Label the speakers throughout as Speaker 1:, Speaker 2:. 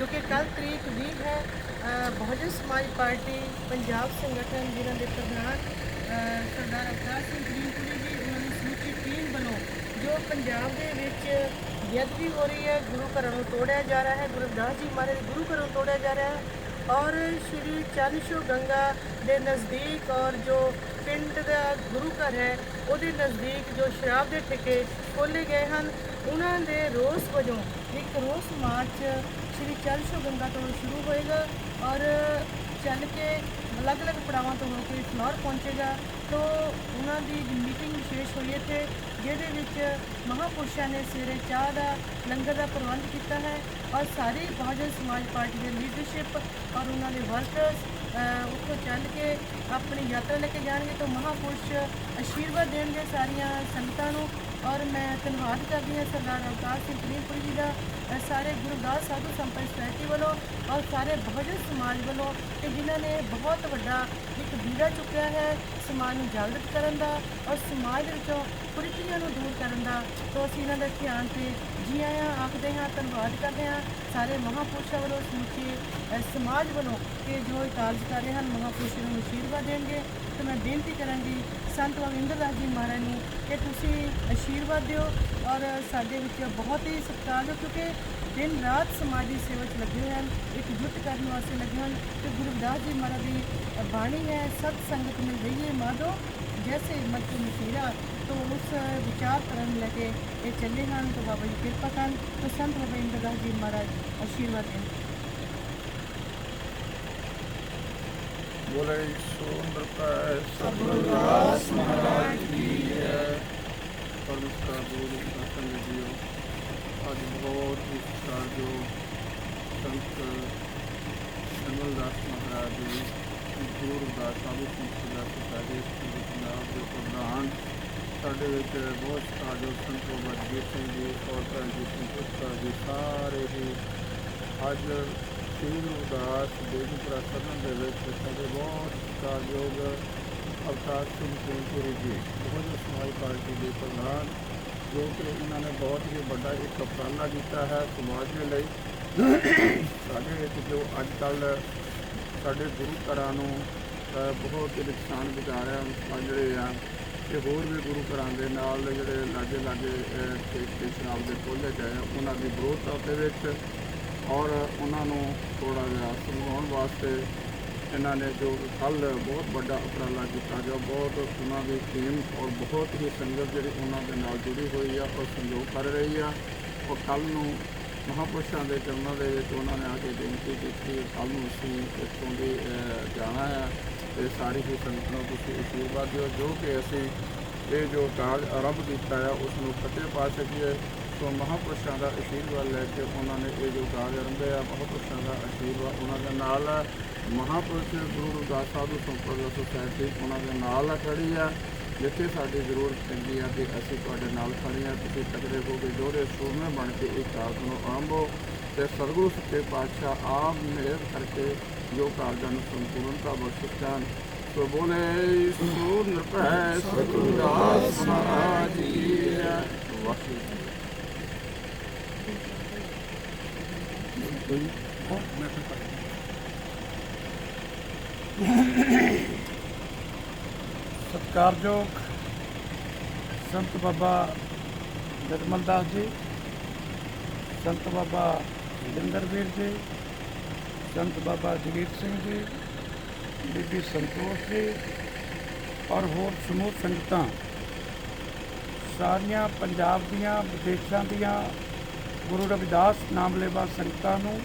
Speaker 1: ਕਿਉਂਕਿ ਕੱਲ ਤਰੀਕ 20 ਹੈ ਬਹੁਜਨ ਸਮਾਜ ਪਾਰਟੀ, ਪੰਜਾਬ ਸੰਗਠਨ ਜਿਨ੍ਹਾਂ ਦੇ ਪ੍ਰਧਾਨ ਸਰਦਾਰ ਅਵਤਾਰ ਸਿੰਘ ਗ੍ਰੀਨਪੁਰੀ ਜੀ, ਉਹਨਾਂ ਦੀ ਸਮੁੱਚੀ ਟੀਮ ਵੱਲੋਂ ਜੋ ਪੰਜਾਬ ਦੇ ਵਿੱਚ ਬੇਅਦਬੀ ਹੋ ਰਹੀ ਹੈ, ਗੁਰੂ ਘਰਾਂ ਨੂੰ ਤੋੜਿਆ ਜਾ ਰਿਹਾ ਹੈ, ਗੁਰੂ ਰਵਿਦਾਸ ਜੀ ਮਹਾਰਾਜ ਦੇ ਗੁਰੂ ਘਰਾਂ ਨੂੰ ਤੋੜਿਆ ਜਾ ਰਿਹਾ ਹੈ ਔਰ ਸ਼੍ਰੀ ਚੰਨਸ਼ੋ ਗੰਗਾ ਦੇ ਨਜ਼ਦੀਕ ਔਰ ਜੋ ਪਿੰਡ ਦਾ ਗੁਰੂ ਘਰ ਹੈ, ਉਹਦੇ ਨਜ਼ਦੀਕ ਜੋ ਸ਼ਰਾਬ ਦੇ ਠੇਕੇ ਖੋਲ੍ਹੇ ਗਏ ਹਨ, ਉਹਨਾਂ ਦੇ ਰੋਸ ਵਜੋਂ ਇੱਕ ਰੋਸ ਮਾਰਚ ਸ਼੍ਰੀ ਚੰਨਸ਼ੋ ਗੰਗਾ ਤੋਂ ਸ਼ੁਰੂ ਹੋਏਗਾ ਔਰ ਚੱਲ ਕੇ ਅਲੱਗ-ਅਲੱਗ ਪੜਾਵਾਂ ਤੋਂ ਹੋ ਕੇ ਫਲੋਰ ਪਹੁੰਚੇਗਾ। ਤੋਂ ਉਹਨਾਂ ਦੀ ਮੀਟਿੰਗ ਵਿਸ਼ੇਸ਼ ਹੋਈ ਇੱਥੇ, ਜਿਹਦੇ ਵਿੱਚ ਮਹਾਪੁਰਸ਼ਾਂ ਨੇ ਸਵੇਰੇ ਚਾਹ ਦਾ, ਲੰਗਰ ਦਾ ਪ੍ਰਬੰਧ ਕੀਤਾ ਹੈ ਔਰ ਸਾਰੀ ਬਹੁਜਨ ਸਮਾਜ ਪਾਰਟੀ ਦੇ ਲੀਡਰਸ਼ਿਪ ਔਰ ਉਹਨਾਂ ਦੇ ਵਰਕਰਸ ਉੱਥੋਂ ਚੱਲ ਕੇ ਆਪਣੀ ਯਾਤਰਾ ਲੈ ਕੇ ਜਾਣਗੇ। ਤਾਂ ਮਹਾਪੁਰਸ਼ ਆਸ਼ੀਰਵਾਦ ਦੇਣਗੇ ਸਾਰੀਆਂ ਸੰਗਤਾਂ ਨੂੰ। ਔਰ ਮੈਂ ਧੰਨਵਾਦ ਕਰਦੀ ਹਾਂ ਸਰਦਾਰ ਅਵਤਾਰ ਸਿੰਘ ਕਰੀਮਪੁਰੀ ਜੀ ਦਾ ਸਾਰੇ ਗੁਰਦਾਸ ਸਾਧੂ ਸੰਪਰਕ ਸੋਸਾਇਟੀ ਵੱਲੋਂ ਔਰ ਸਾਰੇ ਬਹੁਜਨ ਸਮਾਜ ਵੱਲੋਂ ਕਿ ਜਿਨ੍ਹਾਂ ਨੇ ਬਹੁਤ ਵੱਡਾ ਇੱਕ ਬੀੜਾ ਚੁੱਕਿਆ ਹੈ ਸਮਾਜ ਨੂੰ ਜਾਗਰਤ ਕਰਨ ਦਾ ਔਰ ਸਮਾਜ ਦੇ ਵਿੱਚੋਂ ਕੁਰੀਤੀਆਂ ਨੂੰ ਦੂਰ ਕਰਨ ਦਾ। ਤੋਂ ਅਸੀਂ ਇਹਨਾਂ ਦਾ ਧਿਆਨ ਤੇ ਜੀ ਆਇਆਂ, ਆਖਦੇ ਹਾਂ, ਧੰਨਵਾਦ ਕਰਦੇ ਹਾਂ। ਸਾਰੇ ਮਹਾਪੁਰਸ਼ਾਂ ਵੱਲੋਂ ਸਮੁੱਚੇ ਸਮਾਜ ਵੱਲੋਂ ਕਿ ਜੋ ਇਹ ਕਾਰਜ ਕਰ ਰਹੇ ਹਨ, ਮਹਾਪੁਰਸ਼ਾਂ ਨੂੰ ਆਸ਼ੀਰਵਾਦ ਦੇਣਗੇ। ਤੇ ਮੈਂ ਬੇਨਤੀ ਕਰਾਂਗੀ ਸੰਤ ਰਵਿੰਦਰਦਾਸ ਜੀ ਮਹਾਰਾਜ ਨੂੰ ਕਿ ਤੁਸੀਂ ਆਸ਼ੀਰਵਾਦ ਦਿਓ ਔਰ ਸਾਡੇ ਵਿੱਚ ਬਹੁਤ ਹੀ ਸਤਿਕਾਰ ਦਿਓ ਕਿਉਂਕਿ ਦਿਨ ਰਾਤ ਸਮਾਜੀ ਸੇਵਾ 'ਚ ਲੱਗੇ ਹੋਏ ਹਨ ਇੱਕ ਜੁੱਟ ਕਰਨ ਵਾਸਤੇ ਲੱਗੇ ਹਨ ਤੇ ਗੁਰੂ ਰਵਿਦਾਸ ਜੀ ਮਹਾਰਾਜ ਦੀ ਬਾਣੀ ਹੈ, ਸਤ ਸੰਗਤ ਮਿਲ ਰਹੀ ਹੈ ਮਾਧੋ, ਜੈਸੇ ਮਤ ਮਸੀਰਾ, ਤੋਂ ਉਸ ਵਿਚਾਰ ਕਰਨ ਲੈ ਕੇ ਇਹ ਚੱਲੇ ਹਨ, ਤਾਂ ਬਾਬਾ ਜੀ ਕਿਰਪਾ ਕਰਨ, ਤਾਂ ਸੰਤ ਰਵਿੰਦਰਦਾਸ ਜੀ ਮਹਾਰਾਜ ਆਸ਼ੀਰਵਾਦ ਦੇਣ।
Speaker 2: ਬੋਲੇ ਸੋਨਰ ਪੈ ਸਤਿਗੁਰਦਾਸ ਮਹਾਰਾਜ ਕੀ ਹੈ ਪਰਮਕਾਰ ਬੋਲ ਸਤਿ ਜੀਓ ਅੱਜ ਬਹੁਤ ਹੀ ਜੋ ਸੰਤ ਦਾਸ ਮਹਾਰਾਜ ਜੀ ਗੁਰੂ ਦਾ ਸਾਧੂ ਸੰਤ ਦਾ ਸਾਡੇ ਪੰਜਾਬ ਦੇ ਪ੍ਰਧਾਨ ਸਾਡੇ ਵਿੱਚ ਬਹੁਤ ਸਾਜੋ ਸੰਤ ਬਾਬਾ ਸਿੰਘ ਜੀ ਔਰ ਰਣਜੀਤ ਸਿੰਘ ਜੀ ਸਾਰੇ ਹੀ ਅੱਜ ਸ਼੍ਰੀ ਉਦਾਸ ਬੇਗਮਪੁਰਾ ਸਦਨ ਦੇ ਵਿੱਚ ਸਾਡੇ ਬਹੁਤ ਸਤਿਕਾਰਯੋਗ ਅਵਤਾਰ ਸਿੰਘ ਗੁਰਪੁਰੀ ਜੀ ਬਹੁਤ ਸਮਾਜ ਪਾਰਟੀ ਦੇ ਪ੍ਰਧਾਨ ਜੋ ਕਿ ਇਹਨਾਂ ਨੇ ਬਹੁਤ ਹੀ ਵੱਡਾ ਇੱਕ ਉਪਰਾਲਾ ਕੀਤਾ ਹੈ ਸਮਾਜ ਦੇ ਲਈ। ਸਾਡੇ ਵਿੱਚ ਜੋ ਅੱਜ ਕੱਲ ਸਾਡੇ ਗੁਰੂ ਘਰਾਂ ਨੂੰ ਬਹੁਤ ਹੀ ਨੁਕਸਾਨ ਵਿਚਾਰ ਹੈ ਆ ਜਿਹੜੇ ਆ ਤੇ ਹੋਰ ਵੀ ਗੁਰੂ ਘਰਾਂ ਦੇ ਨਾਲ ਜਿਹੜੇ ਲਾਗੇ ਲਾਗੇ ਠੇਕੇ ਸ਼ਰਾਬ ਦੇ ਖੋਲ੍ਹੇ ਗਏ ਆ, ਉਹਨਾਂ ਦੀ ਵਿਰੋਧਤਾ ਦੇ ਵਿੱਚ ਔਰ ਉਹਨਾਂ ਨੂੰ ਥੋੜਾ ਜਿਹਾ ਸਮਝਾਉਣ ਵਾਸਤੇ ਇਹਨਾਂ ਨੇ ਜੋ ਕੱਲ ਬਹੁਤ ਵੱਡਾ ਉਪਰਾਲਾ ਕੀਤਾ, ਜੋ ਬਹੁਤ ਉਹਨਾਂ ਦੀ ਟੀਮ ਔਰ ਬਹੁਤ ਹੀ ਸੰਗਤ ਜਿਹੜੀ ਉਹਨਾਂ ਦੇ ਨਾਲ ਜੁੜੀ ਹੋਈ ਆ ਔਰ ਸੰਯੋਗ ਕਰ ਰਹੀ ਆ। ਔਰ ਕੱਲ ਨੂੰ ਮਹਾਪੁਰਸ਼ਾਂ ਦੇ ਚਰਨਾਂ ਦੇ ਵਿੱਚ ਉਹਨਾਂ ਨੇ ਆ ਕੇ ਬੇਨਤੀ ਕੀਤੀ ਕੱਲ ਨੂੰ ਅਸੀਂ ਇੱਥੋਂ ਦੀ ਜਾਣਾ ਆ ਤੇ ਸਾਰੀ ਹੀ ਸੰਗਤ ਨੂੰ ਤੁਸੀਂ ਅਸ਼ੀਰਵਾਦ ਦਿਓ, ਜੋ ਕਿ ਅਸੀਂ ਇਹ ਜੋ ਕਾਰਜ ਆਰੰਭ ਕੀਤਾ ਆ ਉਸ ਨੂੰ ਫਤਿਹ ਪਾ ਸਕੀਏ। ਸੋ ਮਹਾਂਪੁਰਸ਼ਾਂ ਦਾ ਅਸ਼ੀਰਵਾਦ ਲੈ ਕੇ ਉਹਨਾਂ ਨੇ ਇਹ ਜੋ ਕਾਰਜ ਆਰੰਭਿਆ ਮਹਾਂਪੁਰਸ਼ਾਂ ਦਾ ਅਸ਼ੀਰਵਾਦ ਉਹਨਾਂ ਦੇ ਨਾਲ ਹੈ। ਮਹਾਪੁਰਸ਼ ਗੁਰੂ ਰਵਿਦਾਸ ਸਾਧੂ ਸੰਪਰਦਾ ਸੋਸਾਇਟੀ ਉਹਨਾਂ ਦੇ ਨਾਲ ਖੜੀ ਆ। ਜਿੱਥੇ ਸਾਡੀ ਜ਼ਰੂਰਤ ਪੈਂਦੀ ਆ ਕਿ ਅਸੀਂ ਤੁਹਾਡੇ ਨਾਲ ਖੜੇ ਆ, ਤੁਸੀਂ ਤਕੜੇ ਹੋ ਕੇ ਦੋਹਰੇ ਸੂਰਮੇ ਬਣ ਕੇ ਇਹ ਕਾਰਜ ਨੂੰ ਆਰੰਭੋ ਤੇ ਸਤਿਗੁਰੂ ਸੱਚੇ ਪਾਤਸ਼ਾਹ ਆਪ ਮਿਹਰ ਕਰਕੇ ਜੋ ਕਾਰਜਾਂ ਨੂੰ ਸੰਪੂਰਨਤਾ ਬਖਸ਼ਣ ਸੋ ਬੋਲੇ ਸੋ ਨਿਰਭੈ ਸਤਿਗੁਰਦਾਸ ਮਹਾਰਾਜ ਜੀ ਜੈ। ਵਾਹਿਗੁਰੂ
Speaker 3: ਸਤਿਕਾਰਯੋਗ ਸੰਤ ਬਾਬਾ ਨਿਰਮਲ ਦਾਸ ਜੀ, ਸੰਤ ਬਾਬਾ ਜਿੰਦਰਵੀਰ ਜੀ, ਸੰਤ ਬਾਬਾ ਜਗੀਰ ਸਿੰਘ ਜੀ, ਬੀਬੀ ਸੰਤੋਸ਼ ਜੀ ਔਰ ਹੋਰ ਸਮੂਹ ਸੰਗਤਾਂ ਸਾਰੀਆਂ ਪੰਜਾਬ ਦੀਆਂ, ਵਿਦੇਸ਼ਾਂ ਦੀਆਂ ਗੁਰੂ ਰਵਿਦਾਸ ਨਾਮ ਲੈਵਾ ਸੰਗਤਾਂ ਨੂੰ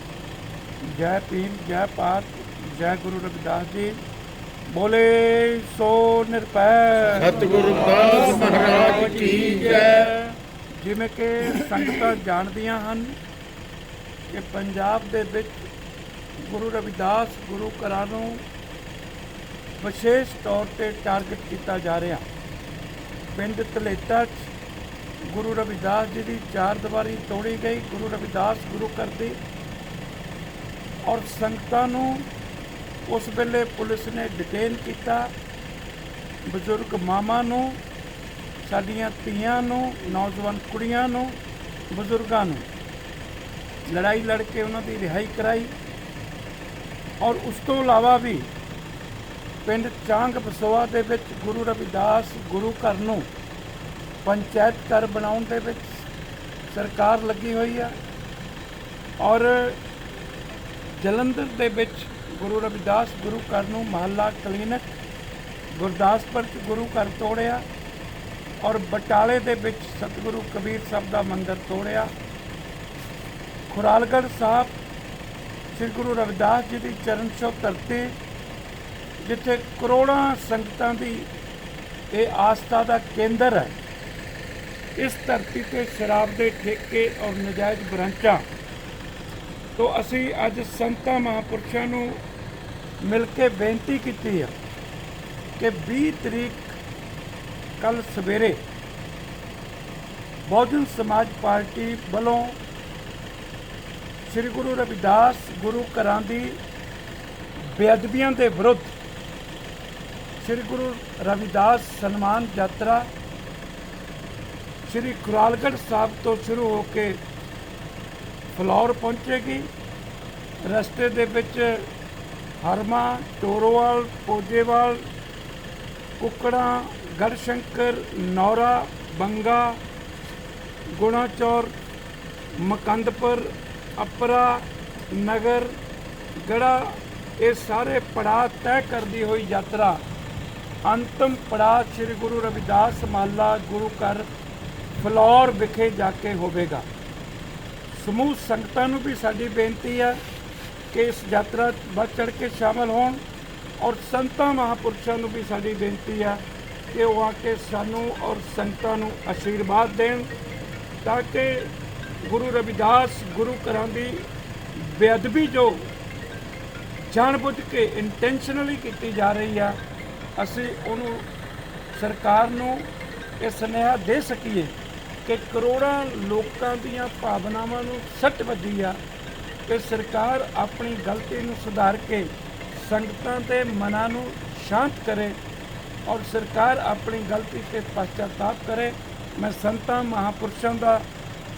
Speaker 3: ਜੈ ਭੀਮ ਜੈ ਭਾਰਤ ਜੈ ਗੁਰੂ ਰਵਿਦਾਸ ਜੀ। ਬੋਲੇ ਸੋ ਨਿਰਭੈ।
Speaker 2: ਸਤਿਗੁਰੂ ਰਵਿਦਾਸ ਮਹਾਰਾਜ ਕੀ ਜੈ।
Speaker 3: ਜਿਵੇਂ ਕਿ ਸੰਗਤਾਂ ਜਾਣਦੀਆਂ ਹਨ ਕਿ ਪੰਜਾਬ ਦੇ ਵਿੱਚ ਗੁਰੂ ਰਵਿਦਾਸ ਗੁਰੂ ਘਰਾਂ ਨੂੰ ਵਿਸ਼ੇਸ਼ ਤੌਰ ਤੇ ਟਾਰਗੇਟ ਕੀਤਾ ਜਾ ਰਿਹਾ। ਪਿੰਡ 'ਚ ਗੁਰੂ ਰਵਿਦਾਸ ਜੀ ਦੀ ਚਾਰ ਦੀਵਾਰੀ ਤੋੜੀ ਗਈ। ਗੁਰੂ ਰਵਿਦਾਸ ਗੁਰੂ ਘਰ ਦੀ ਔਰ ਸੰਗਤਾਂ ਨੂੰ ਉਸ ਵੇਲੇ ਪੁਲਿਸ ਨੇ ਡਿਟੇਨ ਕੀਤਾ। ਬਜ਼ੁਰਗ ਮਾਮਾ ਨੂੰ, ਸਾਡੀਆਂ ਧੀਆਂ ਨੂੰ, ਨੌਜਵਾਨ ਕੁੜੀਆਂ ਨੂੰ, ਬਜ਼ੁਰਗਾਂ ਨੂੰ ਲੜਾਈ ਲੜ ਕੇ ਉਹਨਾਂ ਦੀ ਰਿਹਾਈ ਕਰਾਈ ਔਰ ਉਸ ਤੋਂ ਇਲਾਵਾ ਵੀ ਪਿੰਡ ਚਾਂਗ ਬਸੋਆ ਦੇ ਵਿੱਚ ਗੁਰੂ ਰਵਿਦਾਸ ਗੁਰੂ ਘਰ ਨੂੰ ਪੰਚਾਇਤ ਘਰ ਬਣਾਉਣ ਦੇ ਵਿੱਚ ਸਰਕਾਰ ਲੱਗੀ ਹੋਈ ਆ ਔਰ ਜਲੰਧਰ ਦੇ ਵਿੱਚ ਗੁਰੂ ਰਵਿਦਾਸ ਗੁਰੂ ਘਰ ਨੂੰ ਮਹੱਲਾ ਕਲੀਨਿਕ ਗੁਰਦਾਸਪੁਰ ਚ ਗੁਰੂ ਘਰ ਤੋੜਿਆ ਔਰ ਬਟਾਲੇ ਦੇ ਵਿੱਚ ਸਤਿਗੁਰੂ ਕਬੀਰ ਸਾਹਿਬ ਦਾ ਮੰਦਿਰ ਤੋੜਿਆ। ਖੁਰਾਲਗੜ੍ਹ ਸਾਹਿਬ, ਸ੍ਰੀ ਗੁਰੂ ਰਵਿਦਾਸ ਜੀ ਦੀ ਚਰਨ ਛੋਹ ਧਰਤੀ, ਜਿੱਥੇ ਕਰੋੜਾਂ ਸੰਗਤਾਂ ਦੀ ਇਹ ਆਸਥਾ ਦਾ ਕੇਂਦਰ ਹੈ। ਇਸ ਧਰਤੀ ਤੇ ਸ਼ਰਾਬ ਦੇ ਠੇਕੇ ਔਰ ਨਜਾਇਜ਼ ਬ੍ਰਾਂਚਾਂ ਤੋਂ ਅਸੀਂ ਅੱਜ ਸੰਤਾਂ ਮਹਾਂਪੁਰਸ਼ਾਂ ਨੂੰ ਮਿਲ ਕੇ ਬੇਨਤੀ ਕੀਤੀ ਹੈ ਕਿ 20 ਤਰੀਕ ਕੱਲ ਸਵੇਰੇ ਬਹੁਜਨ ਸਮਾਜ ਪਾਰਟੀ ਵੱਲੋਂ ਸ੍ਰੀ ਗੁਰੂ ਰਵਿਦਾਸ ਗੁਰੂ ਘਰਾਂ ਦੀ ਬੇਅਦਬੀਆਂ ਦੇ ਵਿਰੁੱਧ ਸ੍ਰੀ ਗੁਰੂ ਰਵਿਦਾਸ ਸਨਮਾਨ ਯਾਤਰਾ ਸ੍ਰੀ ਕੁਰਾਲਗੜ੍ਹ ਸਾਹਿਬ ਤੋਂ ਸ਼ੁਰੂ ਹੋ ਕੇ ਫਲੌਰ ਪਹੁੰਚੇਗੀ। ਰਸਤੇ ਦੇ ਵਿੱਚ ਹਰਮਾ, ਟੋਰੋਵਾਲ, ਪੋਜੇਵਾਲ, ਕੁਕੜਾ, ਗੜਸ਼ੰਕਰ, ਨੌਰਾ, ਬੰਗਾ, ਗੁਣਾਚੌਰ, ਮਕੰਦਪੁਰ, ਅਪਰਾ, ਨਗਰ, ਗੜਾ, ਇਹ ਸਾਰੇ ਪੜਾਅ ਤੈਅ ਕਰਦੀ ਹੋਈ ਯਾਤਰਾ। ਅੰਤਮ ਪੜਾਅ ਸ੍ਰੀ ਗੁਰੂ ਰਵਿਦਾਸ ਮਹੱਲਾ ਗੁਰੂ ਘਰ ਫਲੌਰ ਵਿਖੇ ਜਾ ਕੇ ਹੋਵੇਗਾ। ਸਮੂਹ ਸੰਗਤਾਂ ਨੂੰ ਵੀ ਸਾਡੀ ਬੇਨਤੀ ਹੈ ਕਿ ਇਸ ਯਾਤਰਾ 'ਚ ਵੱਧ ਚੜ ਕੇ ਸ਼ਾਮਲ ਹੋਣ ਔਰ ਸੰਤਾਂ ਮਹਾਪੁਰਸ਼ਾਂ ਨੂੰ ਵੀ ਸਾਡੀ ਬੇਨਤੀ ਹੈ ਕਿ ਉਹ ਆ ਕੇ ਸਾਨੂੰ ਔਰ ਸੰਗਤਾਂ ਨੂੰ ਆਸ਼ੀਰਵਾਦ ਦੇਣ ਤਾਂ ਕਿ ਗੁਰੂ ਰਵਿਦਾਸ, ਗੁਰੂ ਘਰਾਂ ਦੀ ਬੇਅਦਬੀ ਜੋ ਜਾਣਬੁੱਝ ਕੇ ਇੰਟੈਂਸ਼ਨਲੀ ਕੀਤੀ ਜਾ ਰਹੀ ਆ, ਅਸੀਂ ਉਹਨੂੰ ਸਰਕਾਰ ਨੂੰ ਇਹ ਸੁਨੇਹਾ ਦੇ ਸਕੀਏ ਕਿ ਕਰੋੜਾਂ ਲੋਕਾਂ ਦੀਆਂ ਭਾਵਨਾਵਾਂ ਨੂੰ ਸੱਟ ਵੱਜੀ ਆ ਕਿ ਸਰਕਾਰ ਆਪਣੀ ਗਲਤੀ ਨੂੰ ਸੁਧਾਰ ਕੇ ਸੰਗਤਾਂ ਦੇ ਮਨਾਂ ਨੂੰ ਸ਼ਾਂਤ ਕਰੇ ਔਰ ਸਰਕਾਰ ਆਪਣੀ ਗਲਤੀ ਤੇ ਪਛਤਾਤਾਪ ਕਰੇ। ਮੈਂ ਸੰਤਾਂ ਮਹਾਪੁਰਸ਼ਾਂ ਦਾ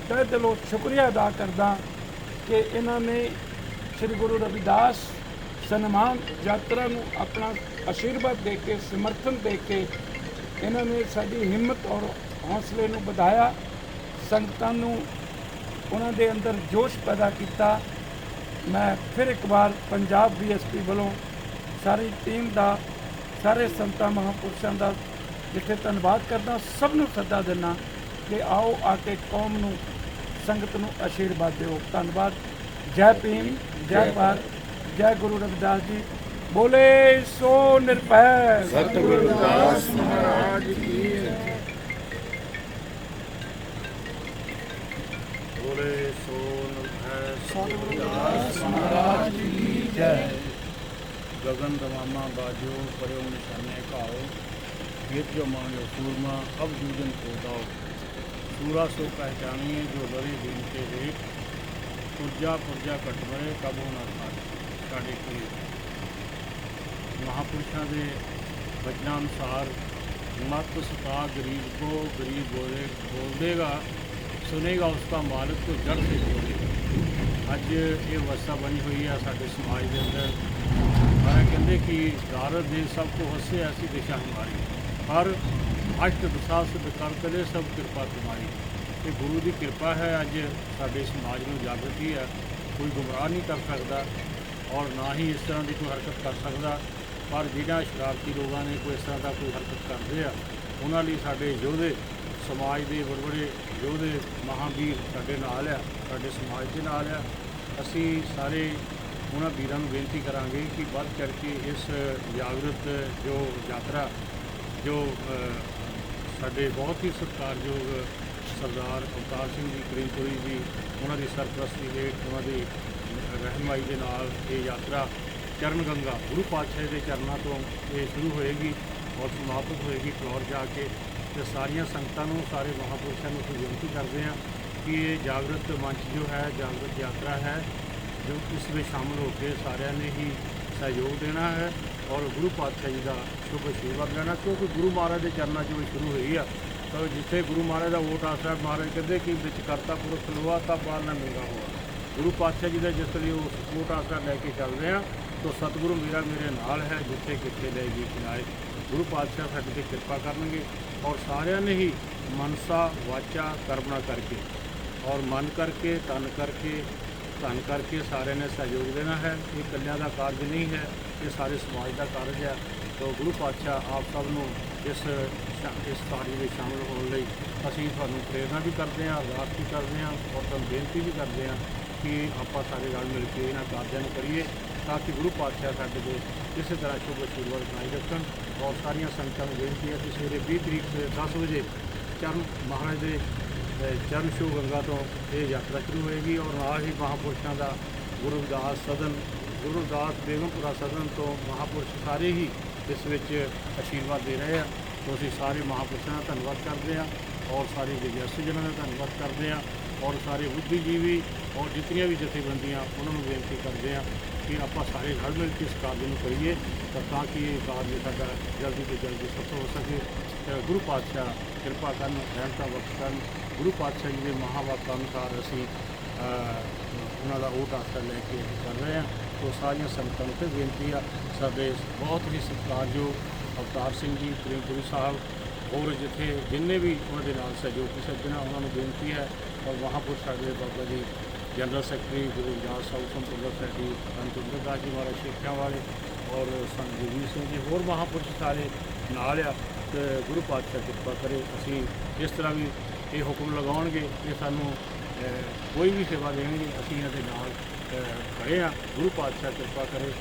Speaker 3: ਤਹਿ ਦਿਲੋਂ ਸ਼ੁਕਰੀਆ ਅਦਾ ਕਰਦਾ ਕਿ ਇਹਨਾਂ ਨੇ ਸ੍ਰੀ ਗੁਰੂ ਰਵਿਦਾਸ ਸਨਮਾਨ ਯਾਤਰਾ ਨੂੰ ਆਪਣਾ ਆਸ਼ੀਰਵਾਦ ਦੇ ਕੇ, ਸਮਰਥਨ ਦੇ ਕੇ ਇਹਨਾਂ ਨੇ ਸਾਡੀ ਹਿੰਮਤ ਔਰ ਹੌਸਲੇ ਨੂੰ ਵਧਾਇਆ ਸੰਗਤਾਂ ਨੂੰ ਉਹਨਾਂ ਦੇ ਅੰਦਰ ਜੋਸ਼ ਪੈਦਾ ਕੀਤਾ। ਮੈਂ ਫਿਰ ਇੱਕ ਵਾਰ ਪੰਜਾਬ ਬੀਐਸਪੀ ਵੱਲੋਂ ਸਾਰੀ ਟੀਮ ਦਾ ਸਾਰੇ ਸੰਤਾਂ ਮਹਾਂਪੁਰਸ਼ਾਂ ਦਾ ਜਿੱਥੇ ਧੰਨਵਾਦ ਕਰਦਾ ਸਭ ਨੂੰ ਸੱਦਾ ਦਿੰਦਾ ਕਿ ਆਓ ਆ ਕੇ ਕੌਮ ਨੂੰ ਸੰਗਤ ਨੂੰ ਆਸ਼ੀਰਵਾਦ ਦਿਓ। ਧੰਨਵਾਦ। ਜੈ ਭੀਮ ਜੈ ਭਾਰਤ। ਜੈ ਗੁਰੂ ਰਵਿਦਾਸ ਜੀ। ਬੋਲੇ ਸੋ ਨਿਰਭੈ।
Speaker 4: ਸਤਿਗੁਰੂ ਦਾਸ ਮਹਾਰਾਜ ਕੀ ਸਤਿਗੁਰਦਾਸ ਮਹਾਰਾਜ ਕੀ ਜੈ ਗगन ਦਵਾਮਾ ਬਾਜੋ ਪਰਿਉ ਨਿਸ਼ਾਨੇ ਘਾਓ ਵੇਤ ਜੋ ਮਾਨਿਓ ਸੂਰਮਾ ਅਬ ਜੂਜਨ ਕੋ ਦਾਓ ਸੂਰਾ ਸੋ ਪਹਿਚਾਨੀਏ ਜੋ ਲਰੇ ਦਿਨ ਤੇ ਵੇਖ ਪੁਰਜਾ ਪੁਰਜਾ ਘਟਵਰੇ ਕਬੋ ਨਾ ਖਾਏ ਸਾਡੇ ਕੀ ਮਹਾਪੁਰਸ਼ਾਂ ਦੇ ਵਚਨਾਂ ਅਨੁਸਾਰ ਮਤ ਸੁਤਾ ਗਰੀਬ ਕੋ ਗਰੀਬ ਬੋਲੇ ਬੋਲਦੇਗਾ ਸੁਨੇਗਾ ਉਸ ਦਾ ਮਾਲਕ ਕੋ ਜੜ ਸੇ ਬੋਲੇ ਅੱਜ ਇਹ ਅਵਸਥਾ ਬਣੀ ਹੋਈ ਹੈ ਸਾਡੇ ਸਮਾਜ ਦੇ ਅੰਦਰ। ਪਰ ਕਹਿੰਦੇ ਕਿ ਭਾਰਤ ਦੇ ਸਭ ਕੋ ਹੱਸੇ ਐਸੀ ਦਿਸ਼ਾ ਹਮਾਰੀ ਹਰ ਅਸ਼ਟ ਦਸ਼ਾ ਸਿਧ ਕਰ ਕਰੇ ਸਭ ਕਿਰਪਾ ਤੁਮਾਰੀ ਇਹ ਗੁਰੂ ਦੀ ਕਿਰਪਾ ਹੈ ਅੱਜ ਸਾਡੇ ਸਮਾਜ ਨੂੰ ਜਾਗਰਤੀ ਹੈ। ਕੋਈ ਗੁੰਮਰਾਹ ਨਹੀਂ ਕਰ ਸਕਦਾ ਔਰ ਨਾ ਹੀ ਇਸ ਤਰ੍ਹਾਂ ਦੀ ਕੋਈ ਹਰਕਤ ਕਰ ਸਕਦਾ। ਪਰ ਜਿਹੜਾ ਸ਼ਰਾਰਤੀ ਲੋਕਾਂ ਨੇ ਕੋਈ ਇਸ ਤਰ੍ਹਾਂ ਦਾ ਕੋਈ ਹਰਕਤ ਕਰਦੇ ਆ, ਉਹਨਾਂ ਲਈ ਸਾਡੇ ਯੋਧੇ, ਸਮਾਜ ਦੇ ਬੜੇ ਬੜੇ ਯੋਧੇ, ਮਹਾਵੀਰ ਸਾਡੇ ਨਾਲ ਆ। ਸਾਡੇ ਸਮਾਜ ਦੇ ਨਾਲ ਆ। ਅਸੀਂ ਸਾਰੇ ਉਹਨਾਂ ਵੀਰਾਂ ਨੂੰ ਬੇਨਤੀ ਕਰਾਂਗੇ ਕਿ ਵੱਧ ਚੜ ਕੇ ਇਸ ਜਾਗਰਤ ਜੋ ਯਾਤਰਾ, ਜੋ ਸਾਡੇ ਬਹੁਤ ਹੀ ਸਤਿਕਾਰਯੋਗ ਸਰਦਾਰ ਅਵਤਾਰ ਸਿੰਘ ਜੀ ਕਰੀਮਪੁਰੀ ਜੀ, ਉਹਨਾਂ ਦੀ ਸਰਪ੍ਰਸਤੀ ਹੇਠ ਉਹਨਾਂ ਦੀ ਰਹਿਨਮਾਈ ਦੇ ਨਾਲ ਇਹ ਯਾਤਰਾ ਚਰਨ ਗੰਗਾ ਗੁਰੂ ਪਾਤਸ਼ਾਹ ਦੇ ਚਰਨਾਂ ਤੋਂ ਇਹ ਸ਼ੁਰੂ ਹੋਏਗੀ ਔਰ ਸਮਾਪਤ ਹੋਏਗੀ ਫਲੋਰ ਜਾ ਕੇ। ਤੇ ਸਾਰੀਆਂ ਸੰਗਤਾਂ ਨੂੰ, ਸਾਰੇ ਮਹਾਪੁਰਸ਼ਾਂ ਨੂੰ ਅਸੀਂ ਬੇਨਤੀ ਕਰਦੇ ਹਾਂ ਕਿ ਇਹ ਜਾਗਰਤ ਮੰਚ ਜੋ ਹੈ, ਜਾਗਰਤ ਯਾਤਰਾ ਹੈ, ਜੋ ਇਸ ਵਿੱਚ ਸ਼ਾਮਲ ਹੋ ਕੇ ਸਾਰਿਆਂ ਨੇ ਹੀ ਸਹਿਯੋਗ ਦੇਣਾ ਹੈ ਔਰ ਗੁਰੂ ਪਾਤਸ਼ਾਹ ਜੀ ਦਾ ਸ਼ੁਭ ਆਸ਼ੀਰਵਾਦ ਲੈਣਾ, ਕਿਉਂਕਿ ਗੁਰੂ ਮਹਾਰਾਜ ਦੇ ਚਰਨਾਂ 'ਚੋਂ ਸ਼ੁਰੂ ਹੋਈ ਆ। ਤਾਂ ਜਿੱਥੇ ਗੁਰੂ ਮਹਾਰਾਜ ਦਾ ਵੋਟ ਆਸਰਾ ਮਹਾਰਾਜ ਕਹਿੰਦੇ ਕਿ ਵਿੱਚ ਕਰਤਾ ਪੁਰਖ ਲੋਹਾ ਤਾਂ ਪਾਲ ਨਾ ਮਿਲਦਾ ਹੋਆ। ਗੁਰੂ ਪਾਤਸ਼ਾਹ ਜੀ ਦਾ ਜਿਸ ਲਈ ਉਹ ਵੋਟ ਆਸਰਾ ਲੈ ਕੇ ਚੱਲਦੇ ਆ, ਤਾਂ ਸਤਿਗੁਰੂ ਮੇਰਾ ਮੇਰੇ ਨਾਲ ਹੈ, ਜਿੱਥੇ ਕਿੱਥੇ ਲੈ ਜੀ ਕਿਨਾਏ ਗੁਰੂ ਪਾਤਸ਼ਾਹ ਸਾਡੇ ਤੇ ਕਿਰਪਾ ਕਰਨਗੇ ਔਰ ਸਾਰਿਆਂ ਨੇ ਹੀ ਮਨਸਾ, ਵਾਚਾ, ਕਰਮਣਾ ਕਰਕੇ ਔਰ ਮਨ ਕਰਕੇ, ਤਨ ਕਰਕੇ, ਧੰਨ ਕਰਕੇ ਸਾਰਿਆਂ ਨੇ ਸਹਿਯੋਗ ਦੇਣਾ ਹੈ। ਇਹ ਇਕੱਲਿਆਂ ਦਾ ਕਾਰਜ ਨਹੀਂ ਹੈ, ਇਹ ਸਾਰੇ ਸਮਾਜ ਦਾ ਕਾਰਜ ਹੈ। ਤੋ ਗੁਰੂ ਪਾਤਸ਼ਾਹ ਆਪ ਸਭ ਨੂੰ ਇਸ ਇਸ ਕਾਰਜ ਵਿੱਚ ਸ਼ਾਮਲ ਹੋਣ ਲਈ ਅਸੀਂ ਤੁਹਾਨੂੰ ਪ੍ਰੇਰਨਾ ਵੀ ਕਰਦੇ ਹਾਂ ਅਰਦਾਸ ਵੀ ਕਰਦੇ ਹਾਂ ਔਰ ਤੁਹਾਨੂੰ ਬੇਨਤੀ ਵੀ ਕਰਦੇ ਹਾਂ ਕਿ ਆਪਾਂ ਸਾਰੇ ਰਲ ਮਿਲ ਕੇ ਇਹਨਾਂ ਕਾਰਜਾਂ ਨੂੰ ਕਰੀਏ ਤਾਂ ਕਿ ਗੁਰੂ ਪਾਤਸ਼ਾਹ ਸਾਡੇ ਦੇ ਇਸੇ ਤਰ੍ਹਾਂ ਸ਼ੁਭ ਅਸ਼ੀਰਵਾਦ ਬਣਾਈ ਰੱਖਣ ਔਰ ਸਾਰੀਆਂ ਸੰਗਤਾਂ ਨੂੰ ਬੇਨਤੀ ਹੈ ਕਿ ਸਵੇਰੇ 20 ਤਰੀਕ ਦੇ 10 ਵਜੇ ਚਰਨ ਮਹਾਰਾਜ ਦੇ ਚਰਨ ਛੂਹ ਗੰਗਾ ਤੋਂ ਇਹ ਯਾਤਰਾ ਸ਼ੁਰੂ ਹੋਏਗੀ ਔਰ ਨਾਲ ਹੀ ਮਹਾਪੁਰਸ਼ਾਂ ਦਾ ਗੁਰੂ ਰਵਿਦਾਸ ਸਦਨ, ਗੁਰੂ ਰਵਿਦਾਸ ਬੇਗਮਪੁਰਾ ਸਦਨ ਤੋਂ ਮਹਾਪੁਰਸ਼ ਸਾਰੇ ਹੀ ਇਸ ਵਿੱਚ ਅਸ਼ੀਰਵਾਦ ਦੇ ਰਹੇ ਆ। ਤੋਂ ਅਸੀਂ ਸਾਰੇ ਮਹਾਪੁਰਸ਼ਾਂ ਦਾ ਧੰਨਵਾਦ ਕਰਦੇ ਹਾਂ ਔਰ ਸਾਰੇ ਵਿਦਿਆਰਥੀ ਜਨਾਂ ਦਾ ਧੰਨਵਾਦ ਕਰਦੇ ਹਾਂ ਔਰ ਸਾਰੇ ਬੁੱਧੀਜੀਵੀ ਔਰ ਜਿਤਨੀਆਂ ਵੀ ਜਥੇਬੰਦੀਆਂ, ਉਹਨਾਂ ਨੂੰ ਬੇਨਤੀ ਕਰਦੇ ਹਾਂ ਕਿ ਆਪਾਂ ਸਾਰੇ ਰਲ ਮਿਲ ਕੇ ਇਸ ਕਾਰਜ ਨੂੰ ਕਰੀਏ ਤਾਂ ਕਿ ਇਹ ਕਾਰਜ ਸਾਡਾ ਜਲਦੀ ਤੋਂ ਜਲਦੀ ਸਫਲ ਹੋ ਸਕੇ। ਤੇ ਗੁਰੂ ਪਾਤਸ਼ਾਹ ਕਿਰਪਾ ਕਰਨ, ਰਹਿਮਤਾਂ ਕਰਨ। ਗੁਰੂ ਪਾਤਸ਼ਾਹ ਜੀ ਦੇ ਮਹਾਵਾਕਾਂ ਅਨੁਸਾਰ ਅਸੀਂ ਉਹਨਾਂ ਦਾ ਉਹ ਆਸਰਾ ਲੈ ਕੇ ਕਰ ਰਹੇ ਹਾਂ। ਤੋਂ ਸਾਰੀਆਂ ਸੰਗਤਾਂ ਨੂੰ ਫਿਰ ਬੇਨਤੀ ਆ, ਸਾਡੇ ਬਹੁਤ ਹੀ ਸਤਿਕਾਰਯੋਗ ਅਵਤਾਰ ਸਿੰਘ ਜੀ ਪ੍ਰੀਮਪੁਰੀ ਸਾਹਿਬ, ਹੋਰ ਜਿੱਥੇ ਜਿੰਨੇ ਵੀ ਉਹਨਾਂ ਦੇ ਨਾਲ ਸਹਿਯੋਗੀ ਸੱਜਣਾ, ਉਹਨਾਂ ਨੂੰ ਬੇਨਤੀ ਹੈ ਔਰ ਮਹਾਪੁਰਸ਼ ਸਾਡੇ ਬਾਬਾ ਜੀ ਜਨਰਲ ਸੈਕਟਰੀ ਗੁਰੂ ਰਵਿਦਾਸ ਸਾਹਿਬ ਸੰਪਰਦਾ ਸੈਕਟਰੀ ਸੰਤ ਇੰਦਰਦਾਸ ਜੀ ਮਹਾਰਾਜ ਸ਼ੇਖਾਂ ਵਾਲੇ ਔਰ ਸੰਤ ਜਗਵੀਰ ਸਿੰਘ ਜੀ ਹੋਰ ਮਹਾਂਪੁਰਸ਼ ਸਾਰੇ ਨਾਲ ਆ ਤੇ ਗੁਰੂ ਪਾਤਸ਼ਾਹ ਕਿਰਪਾ ਕਰੇ ਅਸੀਂ ਜਿਸ ਤਰ੍ਹਾਂ ਵੀ ਇਹ ਹੁਕਮ ਲਗਾਉਣਗੇ ਇਹ ਸਾਨੂੰ ਕੋਈ ਵੀ ਸੇਵਾ ਦੇਣਗੇ ਅਸੀਂ ਇਹਨਾਂ ਦੇ ਨਾਲ ਖੜੇ ਆ ਗੁਰੂ ਪਾਤਸ਼ਾਹ ਕਿਰਪਾ ਕਰੇ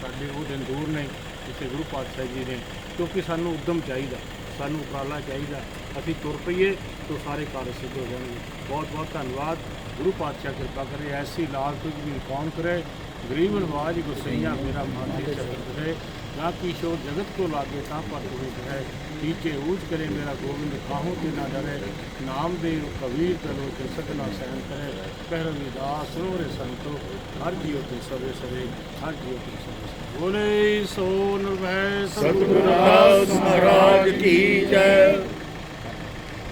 Speaker 4: ਸਾਡੇ ਉਹ ਦਿਨ ਦੂਰ ਨੇ ਜਿੱਥੇ ਗੁਰੂ ਪਾਤਸ਼ਾਹ ਜੀ ਨੇ ਕਿਉਂਕਿ ਸਾਨੂੰ ਉਦਮ ਚਾਹੀਦਾ ਸਾਨੂੰ ਉਪਰਾਲਾ ਚਾਹੀਦਾ। ਅਸੀਂ ਤੁਰ ਪਈਏ ਤਾਂ ਸਾਰੇ ਕਾਰਜ ਸਿੱਧ ਹੋ ਜਾਣਗੇ। ਬਹੁਤ ਬਹੁਤ ਧੰਨਵਾਦ। ਗੁਰੂ ਪਾਤਸ਼ਾਹ ਕਿਰਪਾ ਕਰੇ, ਐਸੀ ਲਾਲ ਕੁਝ ਵੀ ਕੌਣ ਕਰੇ? ਗਰੀਬ ਨਵਾਜ ਗੁਸਈਆ ਮੇਰਾ ਮਾਥੇ ਸ਼ਬਦ ਹੈ ਨਾ ਕੀ ਸ਼ੋਰ ਜਗਤ ਕੋ ਲਾਗੇ ਤਾਂ ਪਰ ਹੋਈ ਹੈ ਨੀਚੇ ਊਜ ਕਰੇ ਮੇਰਾ ਗੋਬਿੰਦ ਕਾਹੋਂ ਤੇ ਨਾ ਡਰੇ। ਨਾਮ ਦੇ ਕਬੀਰ ਤਨੋ ਤੇ ਸਦਨਾ ਸਹਿਨ ਕਰੇ। ਪਹਿਰਵੀ ਦਾਸ ਰੋਰੇ ਸੰਤੋ। ਹਰ ਜੀਉ ਤੇ ਸਵੇ ਸਵੇ, ਹਰ ਜੀਉ ਤੇ ਸਵੇ ਬੋਲੇ ਸੋ ਨਿਰਭੈ
Speaker 5: ਸਤਿਗੁਰੂ ਰਾਸ ਮਹਾਰਾਜ ਕੀ ਜੈ।